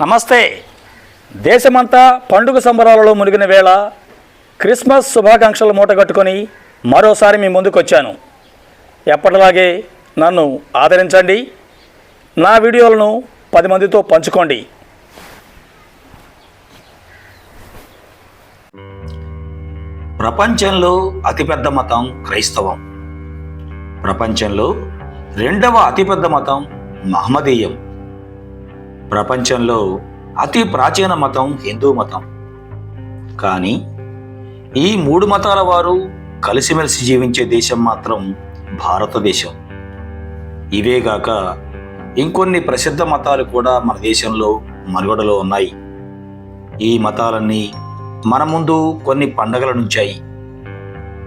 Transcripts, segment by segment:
నమస్తే. దేశమంతా పండుగ సంబరాలలో మునిగిన వేళ క్రిస్మస్ శుభాకాంక్షలు మూటగట్టుకొని మరోసారి మీ ముందుకు వచ్చాను ఎప్పటిలాగే నన్ను ఆదరించండి. నా వీడియోలను పది మందితో పంచుకోండి. ప్రపంచంలో అతిపెద్ద మతం క్రైస్తవం. ప్రపంచంలో రెండవ అతిపెద్ద మతం మహమ్మదీయం. ప్రపంచంలో అతి ప్రాచీన మతం హిందూ మతం. కానీ ఈ మూడు మతాల వారు కలిసిమెలిసి జీవించే దేశం మాత్రం భారతదేశం. ఇవేగాక ఇంకొన్ని ప్రసిద్ధ మతాలు కూడా మన దేశంలో మనుగడలో ఉన్నాయి. ఈ మతాలన్నీ మన ముందు కొన్ని పండగల నుంచాయి.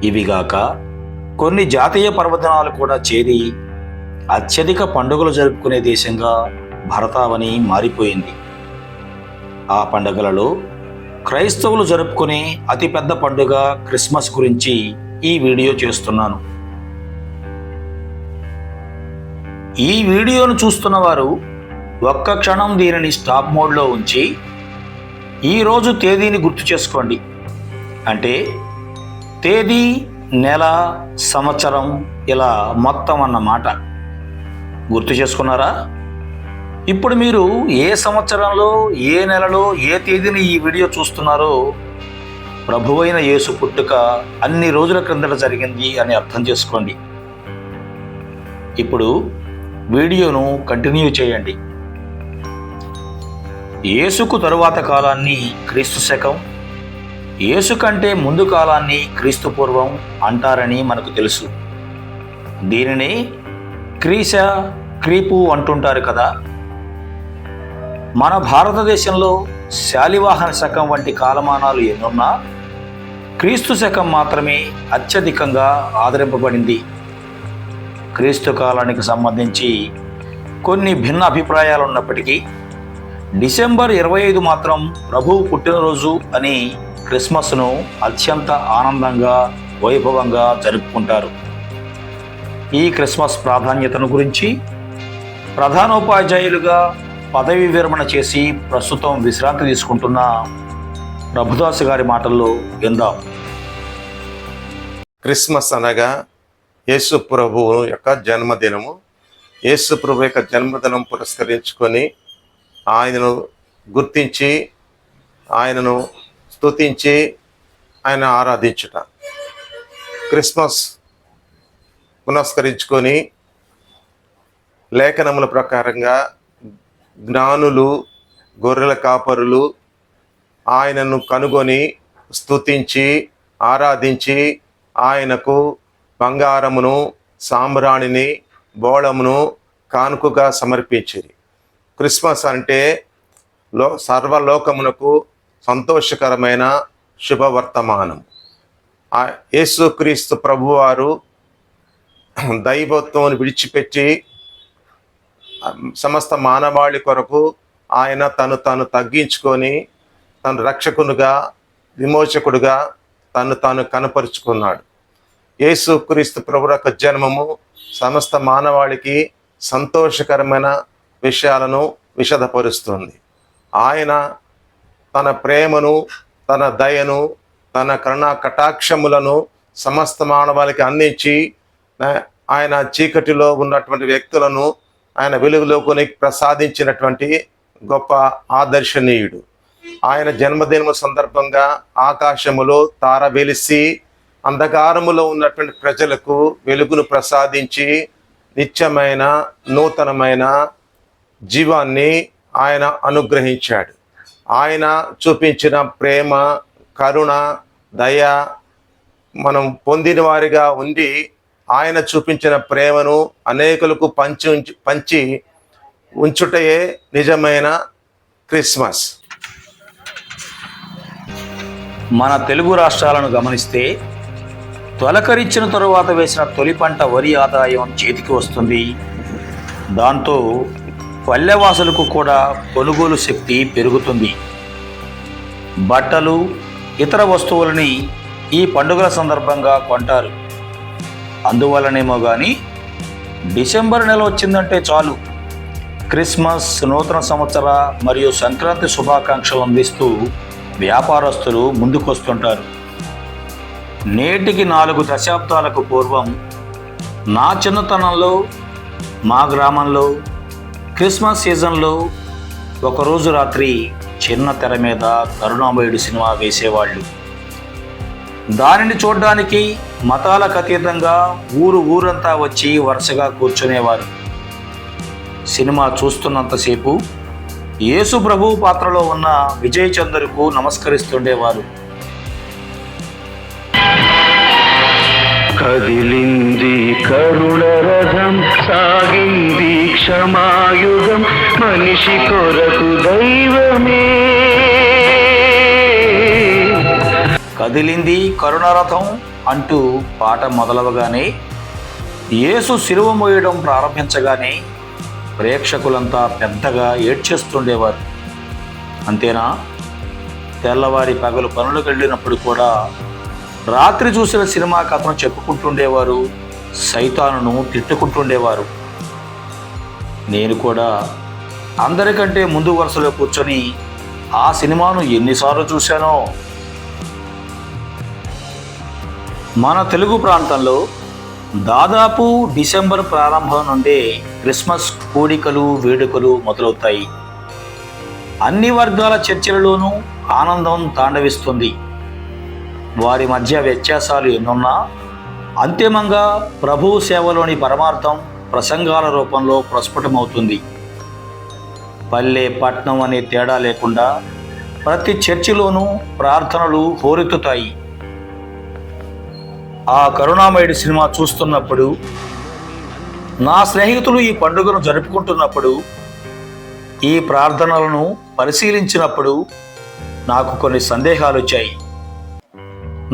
ఇవిగాక కొన్ని జాతీయ పర్వదినాలు కూడా చేరి అత్యధిక పండుగలు జరుపుకునే దేశంగా భరతావని మారిపోయింది. ఆ పండుగలలో క్రైస్తవులు జరుపుకునే అతిపెద్ద పండుగ క్రిస్మస్ గురించి ఈ వీడియో చేస్తున్నాను. ఈ వీడియోను చూస్తున్న వారు ఒక్క క్షణం దీనిని స్టాప్ మోడ్లో ఉంచి ఈరోజు తేదీని గుర్తు చేసుకోండి. అంటే తేదీ నెల సంవత్సరం ఇలా మొత్తం అన్నమాట. గుర్తు చేసుకున్నారా? ఇప్పుడు మీరు ఏ సంవత్సరంలో ఏ నెలలో ఏ తేదీని ఈ వీడియో చూస్తున్నారో ప్రభువైన యేసు పుట్టుక అన్ని రోజుల క్రిందట జరిగింది అని అర్థం చేసుకోండి. ఇప్పుడు వీడియోను కంటిన్యూ చేయండి. యేసుకు తరువాత కాలాన్ని క్రీస్తు శకం యేసు కంటే ముందు కాలాన్ని క్రీస్తు పూర్వం అంటారని మనకు తెలుసు. దీనిని క్రీశ క్రీపు అంటుంటారు కదా. మన భారతదేశంలో శాలివాహన శకం వంటి కాలమానాలు ఎన్నున్నా క్రీస్తు శకం మాత్రమే అత్యధికంగా ఆదరింపబడింది. క్రీస్తు కాలానికి సంబంధించి కొన్ని భిన్న అభిప్రాయాలు ఉన్నప్పటికీ డిసెంబర్ ఇరవై ఐదు మాత్రం ప్రభువు పుట్టినరోజు అని క్రిస్మస్ను అత్యంత ఆనందంగా వైభవంగా జరుపుకుంటారు. ఈ క్రిస్మస్ ప్రాధాన్యతను గురించి ప్రధానోపాధ్యాయులుగా పదవి విరమణ చేసి ప్రస్తుతం విశ్రాంతి తీసుకుంటున్న ప్రభుదాస్ గారి మాటల్లో విందాం. క్రిస్మస్ అనగా యేసు ప్రభువు యొక్క జన్మదినము. యేసు ప్రభు యొక్క జన్మదినం పురస్కరించుకొని ఆయనను గుర్తించి ఆయనను స్తుతించి ఆయన ఆరాధించుట. క్రిస్మస్ పునస్కరించుకొని లేఖనముల ప్రకారంగా జ్ఞానులు గొర్రెల కాపరులు ఆయనను కనుగొని స్తుతించి ఆరాధించి ఆయనకు బంగారమును సాంబ్రాణిని బోళమును కానుకగా సమర్పించిరి. క్రిస్మస్ అంటే లో సర్వలోకమునకు సంతోషకరమైన శుభవర్తమానం. యేసుక్రీస్తు ప్రభువారు దైవత్వం విడిచిపెట్టి సమస్త మానవాళి కొరకు ఆయన తను తాను తగ్గించుకొని తను రక్షకునుగా విమోచకుడుగా తను తాను కనపరుచుకున్నాడు. యేసు క్రీస్తు ప్రభు యొక్క జన్మము సమస్త మానవాళికి సంతోషకరమైన విషయాలను విషదపరుస్తుంది. ఆయన తన ప్రేమను తన దయను తన కరుణా కటాక్షములను సమస్త మానవాళికి అందించి ఆయన చీకటిలో ఉన్నటువంటి వ్యక్తులను ఆయన వెలుగులో కొని ప్రసాదించినటువంటి గొప్ప ఆదర్శనీయుడు. ఆయన జన్మదినము సందర్భంగా ఆకాశములో తార వెలిసి అంధకారములో ఉన్నటువంటి ప్రజలకు వెలుగును ప్రసాదించి నిత్యమైన నూతనమైన జీవాన్ని ఆయన అనుగ్రహించాడు. ఆయన చూపించిన ప్రేమ కరుణ దయ మనం పొందిన వారిగా ఉండి ఆయన చూపించిన ప్రేమను అనేకులకు పంచి ఉంచి పంచి ఉంచుటయే నిజమైన క్రిస్మస్. మన తెలుగు రాష్ట్రాలను గమనిస్తే తొలకరించిన తరువాత వేసిన తొలి పంట వరి ఆదాయం చేతికి వస్తుంది. దాంతో పల్లెవాసులకు కూడా కొనుగోలు శక్తి పెరుగుతుంది. బట్టలు ఇతర వస్తువులని ఈ పండుగల సందర్భంగా కొంటారు. అందువలనేమో కానీ డిసెంబర్ నెల వచ్చిందంటే చాలు. క్రిస్మస్ నూతన సంవత్సర మరియు సంక్రాంతి శుభాకాంక్షలు అందిస్తూ వ్యాపారస్తులు ముందుకొస్తుంటారు. నేటికి నాలుగు దశాబ్దాలకు పూర్వం నా చిన్నతనంలో మా గ్రామంలో క్రిస్మస్ సీజన్లో ఒకరోజు రాత్రి చిన్న తెర మీద కరుణామయుడు సినిమా వేసేవాళ్ళు. దానిని చూడడానికి మతాలకు అతీతంగా ఊరు ఊరంతా వచ్చి వరుసగా కూర్చునేవారు. సినిమా చూస్తున్నంతసేపు యేసు ప్రభు పాత్రలో ఉన్న విజయ్ చందర్కు నమస్కరిస్తుండేవారు. కదిలింది కరుణ రథం సాగింది క్షమాయుగం మనిషి కొరకు దైవమే. కదిలింది కరుణరథం అంటూ పాట మొదలవగానే యేసు సిలువ మోయడం ప్రారంభించగానే ప్రేక్షకులంతా పెద్దగా ఏడ్చేస్తుండేవారు. అంతేనా? తెల్లవారి పగలు పనులకు వెళ్ళినప్పుడు కూడా రాత్రి చూసిన సినిమా కథను చెప్పుకుంటుండేవారు సైతానును తిట్టుకుంటుండేవారు. నేను కూడా అందరికంటే ముందు వరుసలో కూర్చొని ఆ సినిమాను ఎన్నిసార్లు చూశానో మన తెలుగు ప్రాంతంలో దాదాపు డిసెంబర్ ప్రారంభం నుండే క్రిస్మస్ కూడికలు వేడుకలు మొదలవుతాయి. అన్ని వర్గాల చర్చలలోనూ ఆనందం తాండవిస్తుంది. వారి మధ్య వ్యత్యాసాలు ఎన్నున్నా అంతిమంగా ప్రభు సేవలోని పరమార్థం ప్రసంగాల రూపంలో ప్రస్ఫుటమవుతుంది. పల్లె పట్నం అనే తేడా లేకుండా ప్రతి చర్చిలోనూ ప్రార్థనలు హోరెత్తుతాయి. ఆ కరుణామయుడి సినిమా చూస్తున్నప్పుడు నా స్నేహితులు ఈ పండుగను జరుపుకుంటున్నప్పుడు ఈ ప్రార్థనలను పరిశీలించినప్పుడు నాకు కొన్ని సందేహాలు వచ్చాయి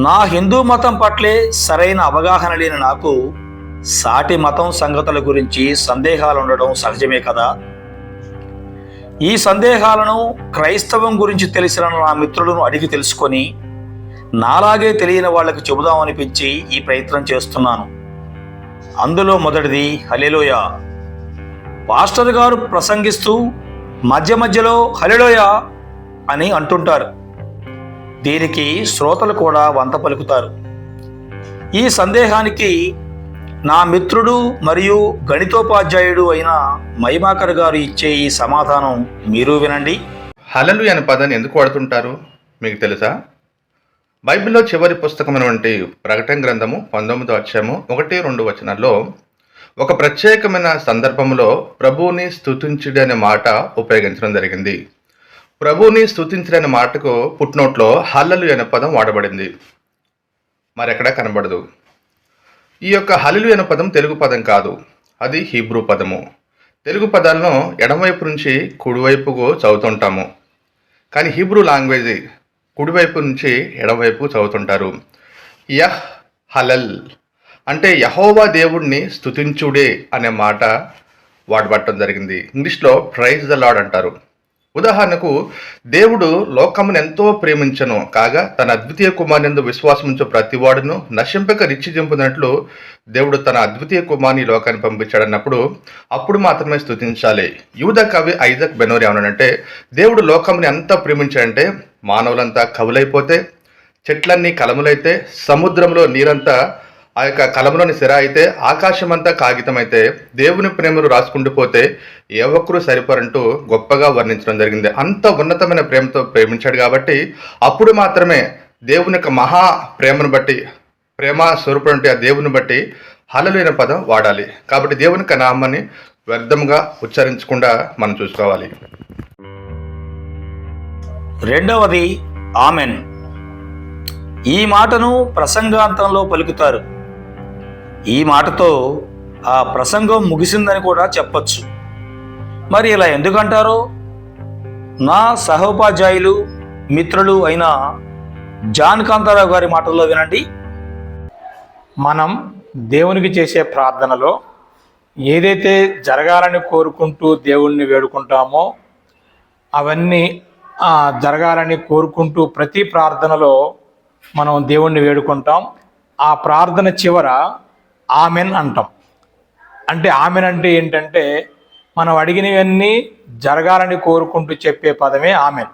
నా హిందూ మతం పట్లే సరైన అవగాహన లేని నాకు సాటి మతం సంగతుల గురించి సందేహాలు ఉండడం సహజమే కదా? ఈ సందేహాలను క్రైస్తవం గురించి తెలిసిన నా మిత్రులను అడిగి తెలుసుకొని నాలాగే తెలియని వాళ్ళకి చెబుదామనిపించి ఈ ప్రయత్నం చేస్తున్నాను. అందులో మొదటిది హలెలోయ పాస్టర్ గారు ప్రసంగిస్తూ మధ్య మధ్యలో హలెలోయ అని అంటుంటారు. దీనికి శ్రోతలు కూడా వంత పలుకుతారు. ఈ సందేహానికి నా మిత్రుడు మరియు గణితోపాధ్యాయుడు అయిన మైమాకర్ గారు ఇచ్చే ఈ సమాధానం మీరు వినండి. హలలు అనే పదాన్ని ఎందుకు వాడుతుంటారు? మీకు తెలుసా? బైబిల్లో చివరి పుస్తకమైనటువంటి ప్రకటన గ్రంథము పంతొమ్మిదో అధ్యాయము ఒకటి రెండు వచనాల్లో ఒక ప్రత్యేకమైన సందర్భంలో ప్రభువుని స్తుతించుడు అనే మాట ఉపయోగించడం జరిగింది. ప్రభువుని స్తుతించడం అనే మాటకు పుట్నోట్లో హల్లలు అనే పదం వాడబడింది. మరెక్కడా కనబడదు. ఈ యొక్క హలిలు అనే పదం తెలుగు పదం కాదు. అది హీబ్రూ పదము. తెలుగు పదాలను ఎడమవైపు నుంచి కుడివైపుకు చదువుతుంటాము. కానీ హీబ్రూ లాంగ్వేజ్ కుడివైపు నుంచి ఎడవైపు చదువుతుంటారు. యహ్ హలల్ అంటే యహోవా దేవుణ్ణి స్తుతించుడే అనే మాట వాడబట్టడం జరిగింది. ఇంగ్లీష్లో ప్రైజ్ ద లాడ్ అంటారు. ఉదాహరణకు దేవుడు లోకమును ఎంతో ప్రేమించను కాగా తన అద్వితీయ కుమారునిందు విశ్వాసముంచు ప్రతివాడును నశింపక రిచ్చి దింపునట్లు దేవుడు తన అద్వితీయ కుమారుని లోకాన్ని పంపించాడన్నప్పుడు అప్పుడు మాత్రమే స్థుతించాలి యూద కవి ఐజక్ బెనోరి ఏమన్నాడంటే దేవుడు లోకముని ఎంత ప్రేమించాడంటే మానవులంతా కవులైపోతే చెట్లన్నీ కలములైతే సముద్రంలో నీరంతా ఆ యొక్క కలంలోని సిర అయితే ఆకాశమంతా కాగితమైతే దేవుని ప్రేమను రాసుకుంటూ పోతే ఏ ఒక్కరూ సరిపోరంటూ గొప్పగా వర్ణించడం జరిగింది. అంత ఉన్నతమైన ప్రేమతో ప్రేమించాడు కాబట్టి అప్పుడు మాత్రమే దేవుని యొక్క మహా ప్రేమను బట్టి ప్రేమ స్వరూపుడు ఆ దేవుని బట్టి హలలైన పదం వాడాలి. కాబట్టి దేవుని యొక్క నామాన్ని వ్యర్థంగా ఉచ్చరించకుండా మనం చూసుకోవాలి. రెండవది ఆమెన్. ఈ మాటను ప్రసంగాంతంలో పలుకుతారు. ఈ మాటతో ఆ ప్రసంగం ముగిసిందని కూడా చెప్పచ్చు. మరి ఇలా ఎందుకంటారో? నా సహోపాధ్యాయులు మిత్రులు అయిన జాన్ కాంతారావు గారి మాటల్లో వినండి. మనం దేవునికి చేసే ప్రార్థనలో ఏదైతే జరగాలని కోరుకుంటూ దేవుణ్ణి వేడుకుంటామో అవన్నీ జరగాలని కోరుకుంటూ ప్రతి ప్రార్థనలో మనం దేవుణ్ణి వేడుకుంటాం. ఆ ప్రార్థన చివర ఆమెన్ అంటాం. అంటే ఆమెన్ అంటే ఏంటంటే మనం అడిగినవన్నీ జరగాలని కోరుకుంటూ చెప్పే పదమే ఆమెన్.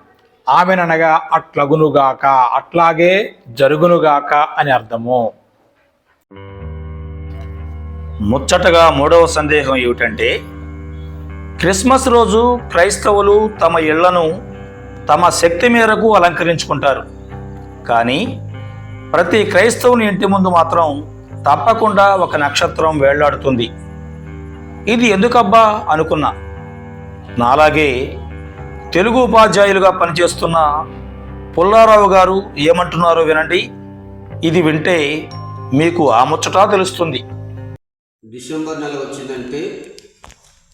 ఆమెన్ అనగా అట్లగునుగాక అట్లాగే జరుగునుగాక అని అర్థము. ముచ్చటగా మూడవ సందేహం ఏమిటంటే క్రిస్మస్ రోజు క్రైస్తవులు తమ ఇళ్ళను తమ శక్తి మేరకు అలంకరించుకుంటారు. కానీ ప్రతి క్రైస్తవుని ఇంటి ముందు మాత్రం తప్పకుండా ఒక నక్షత్రం వేళ్ళాడుతుంది. ఇది ఎందుకబ్బా అనుకున్నా. నాలాగే తెలుగు ఉపాధ్యాయులుగా పనిచేస్తున్న పుల్లారావు గారు ఏమంటున్నారో వినండి. ఇది వింటే మీకు ఆముచ్చటా తెలుస్తుంది. డిసెంబర్ నెల వచ్చిందంటే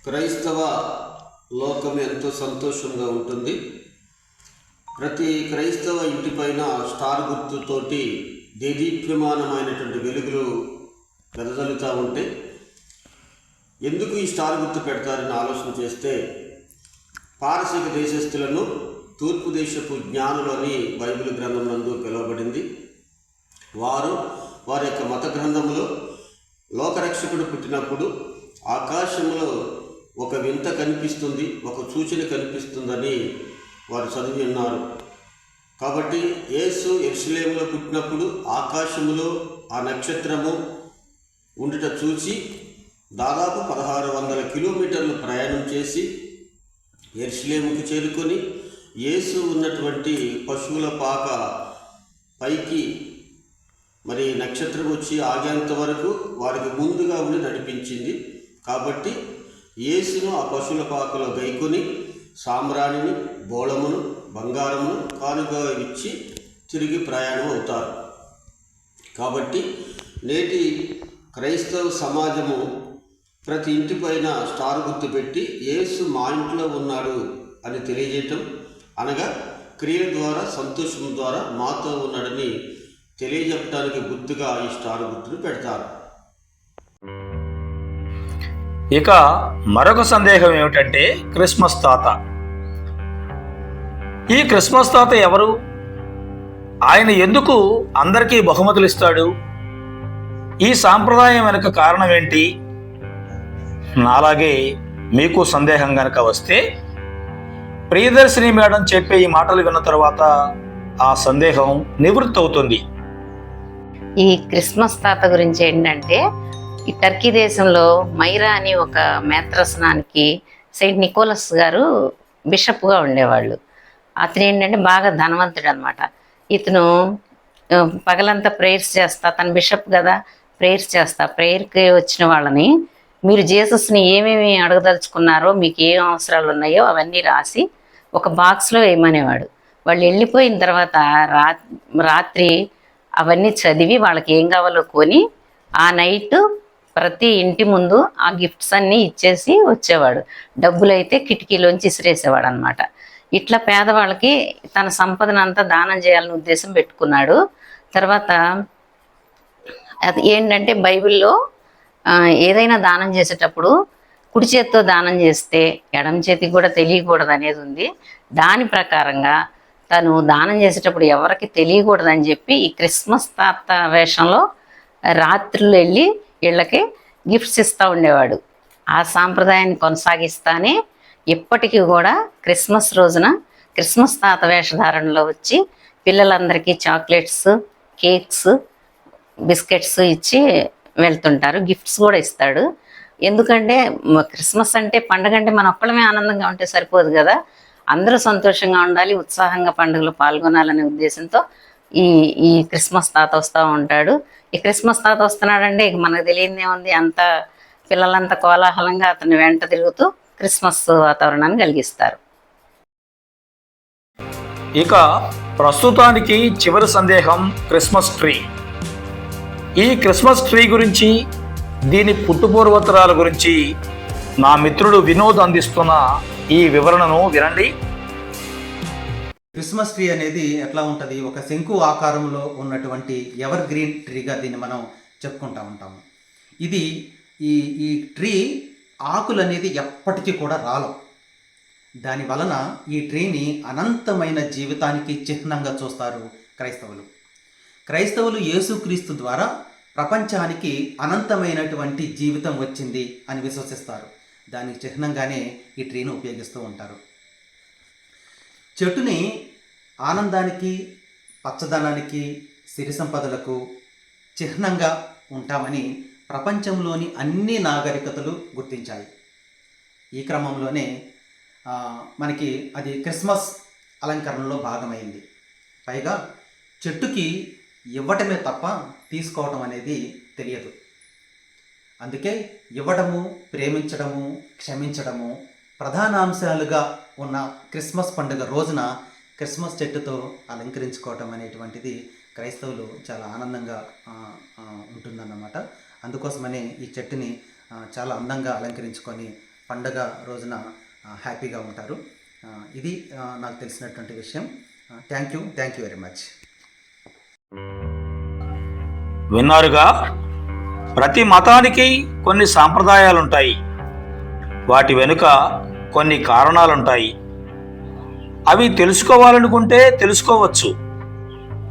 క్రైస్తవ లోకం ఎంతో సంతోషంగా ఉంటుంది. ప్రతి క్రైస్తవ ఇంటిపైన స్టార్ గుర్తుతోటి దేదీప్యమానమైనటువంటి వెలుగులు వెదజల్లుతూ ఉంటే ఎందుకు ఈ స్టార్ గుర్తు పెడతారని ఆలోచన చేస్తే పారసీక దేశస్థులను తూర్పు దేశపు జ్ఞానులని బైబిల్ గ్రంథం నందు పిలువబడింది. వారు వారి యొక్క మత గ్రంథములో లోకరక్షకుడు పుట్టినప్పుడు ఆకాశంలో ఒక వింత కనిపిస్తుంది ఒక సూచన కనిపిస్తుందని వారు చదివి ఉన్నారు. కాబట్టి యేసు ఎర్షలేములో పుట్టినప్పుడు ఆకాశములో ఆ నక్షత్రము ఉండుట చూసి దాదాపు పదహారు వందల కిలోమీటర్లు ప్రయాణం చేసి ఎర్షలేముకు చేరుకొని యేసు ఉన్నటువంటి పశువుల పాక పైకి మరి నక్షత్రం వచ్చి ఆగేంత వరకు వారికి ముందుగా ఉండి నడిపించింది. కాబట్టి యేసును ఆ పశువుల పాకలో గైకొని సామ్రాణిని బోళమును బంగారమును కానుగా ఇచ్చి తిరిగి ప్రయాణం అవుతారు. కాబట్టి నేటి క్రైస్తవ సమాజము ప్రతి ఇంటిపైన స్టార్ గుర్తు పెట్టి యేసు మా ఇంట్లో ఉన్నాడు అని తెలియజేయటం అనగా క్రియల ద్వారా సంతోషం ద్వారా మాతో ఉన్నాడని తెలియజెప్పడానికి గుర్తుగా ఈ స్టార్ గుర్తును పెడతారు. ఇక మరొక సందేహం ఏమిటంటే క్రిస్మస్ తాత. ఈ క్రిస్మస్ తాత ఎవరు? ఆయన ఎందుకు అందరికీ బహుమతులు ఇస్తాడు ఈ సాంప్రదాయం వెనుక కారణం ఏంటి? నాలాగే మీకు సందేహం గనక వస్తే ప్రియదర్శిని మేడం చెప్పే ఈ మాటలు విన్న తర్వాత ఆ సందేహం నివృత్తి అవుతుంది ఈ క్రిస్మస్ తాత గురించి ఏంటంటే ఈ టర్కీ దేశంలో మైరా అని ఒక మేత్రస్నానికి సెయింట్ నికోలస్ గారు బిషప్గా ఉండేవాళ్ళు. అతను ఏంటంటే బాగా ధనవంతుడు అనమాట ఇతను పగలంతా ప్రేయర్స్ చేస్తా తన బిషప్ కదా ప్రేయర్స్ చేస్తా ప్రేయర్కి వచ్చిన వాళ్ళని మీరు జీసస్ని ఏమేమి అడగదలుచుకున్నారో మీకు ఏం అవసరాలు ఉన్నాయో అవన్నీ రాసి ఒక బాక్స్లో వేయమనేవాడు. వాళ్ళు వెళ్ళిపోయిన తర్వాత రా రాత్రి అవన్నీ చదివి వాళ్ళకి ఏం కావాలో కొని ఆ నైట్ ప్రతి ఇంటి ముందు ఆ గిఫ్ట్స్ అన్నీ ఇచ్చేసి వచ్చేవాడు. డబ్బులు అయితే కిటికీలోంచి ఇసిరేసేవాడు అనమాట ఇట్లా పేదవాళ్ళకి తన సంపదను అంతా దానం చేయాలని ఉద్దేశం పెట్టుకున్నాడు. తర్వాత అది ఏంటంటే బైబిల్లో ఏదైనా దానం చేసేటప్పుడు కుడి చేత్తో దానం చేస్తే ఎడమ చేతికి కూడా తెలియకూడదు అనేది ఉంది. దాని ప్రకారంగా తను దానం చేసేటప్పుడు ఎవరికి తెలియకూడదని చెప్పి ఈ క్రిస్మస్ తాత వేషంలో రాత్రులు వెళ్ళి వీళ్ళకి గిఫ్ట్స్ ఇస్తూ ఉండేవాడు. ఆ సాంప్రదాయాన్ని కొనసాగిస్తానే ఇప్పటికీ కూడా క్రిస్మస్ రోజున క్రిస్మస్ తాత వేషధారణలో వచ్చి పిల్లలందరికీ చాక్లెట్స్ కేక్స్ బిస్కెట్స్ ఇచ్చి వెళ్తుంటారు. గిఫ్ట్స్ కూడా ఇస్తాడు. ఎందుకంటే క్రిస్మస్ అంటే పండగ అంటే మన ఒక్కళ్ళమే ఆనందంగా ఉంటే సరిపోదు కదా. అందరూ సంతోషంగా ఉండాలి ఉత్సాహంగా పండుగలో పాల్గొనాలనే ఉద్దేశంతో ఈ ఈ క్రిస్మస్ తాత వస్తూ ఉంటాడు. ఈ క్రిస్మస్ తాత వస్తున్నాడంటే ఇక మనకు తెలియదే ఉంది. అంత పిల్లలంతా కోలాహలంగా అతను వెంట తిరుగుతూ క్రిస్మస్ వాతావరణాన్ని కలిగిస్తారు. ఇక ప్రస్తుతానికి చివరి సందేహం క్రిస్మస్ ట్రీ. ఈ క్రిస్మస్ ట్రీ గురించి దీని పుట్టుపూర్వోత్తరాల గురించి నా మిత్రుడు వినోద్ అందిస్తున్న ఈ వివరణను వినండి. క్రిస్మస్ ట్రీ అనేది ఎట్లా ఉంటుంది? ఒక శంకు ఆకారంలో ఉన్నటువంటి ఎవర్ గ్రీన్ ట్రీగా దీన్ని మనం చెప్పుకుంటా ఉంటాము. ఇది ఈ ఈ ట్రీ ఆకులు అనేది ఎప్పటికీ కూడా రాలవు. దాని వలన ఈ ట్రీని అనంతమైన జీవితానికి చిహ్నంగా చూస్తారు క్రైస్తవులు. క్రైస్తవులు యేసుక్రీస్తు ద్వారా ప్రపంచానికి అనంతమైనటువంటి జీవితం వచ్చింది అని విశ్వసిస్తారు. దానికి చిహ్నంగానే ఈ ట్రీని ఉపయోగిస్తూ ఉంటారు. చెట్టుని ఆనందానికి పచ్చదనానికి సిరి సంపదలకు చిహ్నంగా ఉంటామని ప్రపంచంలోని అన్ని నాగరికతలు గుర్తించాయి. ఈ క్రమంలోనే మనకి అది క్రిస్మస్ అలంకరణలో భాగమైంది. పైగా చెట్టుకి ఇవ్వటమే తప్ప తీసుకోవటం అనేది తెలియదు. అందుకే ఇవ్వడము ప్రేమించడము క్షమించడము ప్రధాన అంశాలుగా ఉన్న క్రిస్మస్ పండుగ రోజున క్రిస్మస్ చెట్టుతో అలంకరించుకోవటం అనేటువంటిది క్రైస్తవులు చాలా ఆనందంగా ఉంటుందన్నమాట. అందుకోసమనే ఈ చెట్టుని చాలా అందంగా అలంకరించుకొని పండగ రోజున హ్యాపీగా ఉంటారు. ఇది నాకు తెలిసినటువంటి విషయం. Thank you thank you very much విన్నారుగా? ప్రతి మతానికి కొన్ని సాంప్రదాయాలుంటాయి. వాటి వెనుక కొన్ని కారణాలుంటాయి. అవి తెలుసుకోవాలనుకుంటే తెలుసుకోవచ్చు.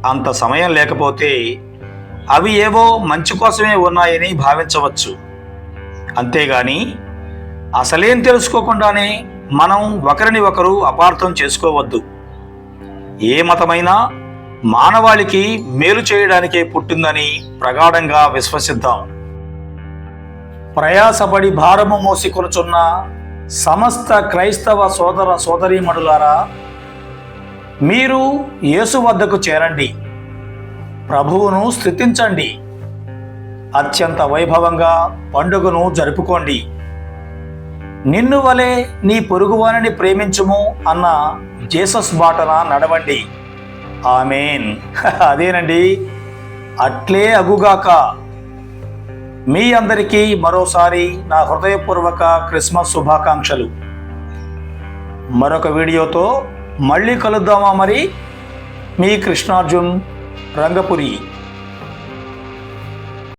అంత సమయం లేకపోతే అవి ఏవో మంచి కోసమే ఉన్నాయని భావించవచ్చు. అంతేగాని అసలేం తెలుసుకోకుండానే మనం ఒకరిని ఒకరు అపార్థం చేసుకోవద్దు. ఏ మతమైనా మానవాళికి మేలు చేయడానికే పుట్టిందని ప్రగాఢంగా విశ్వసిద్దాం. ప్రయాసపడి భారము మోసికొనుచున్న సమస్త క్రైస్తవ సోదర సోదరీమణులారా మీరు యేసు వద్దకు చేరండి. ప్రభువును స్థుతించండి. అత్యంత వైభవంగా పండుగను జరుపుకోండి. నిన్ను వలె నీ పొరుగువారిని ప్రేమించుము అన్న జేసస్ బాటన నడవండి. ఆమెన్. అదేనండి. అట్లే అగుగాక. మీ అందరికీ మరోసారి నా హృదయపూర్వక క్రిస్మస్ శుభాకాంక్షలు. మరొక వీడియోతో మళ్ళీ కలుద్దామా మరి? మీ కృష్ణార్జున్ रंगपुरी.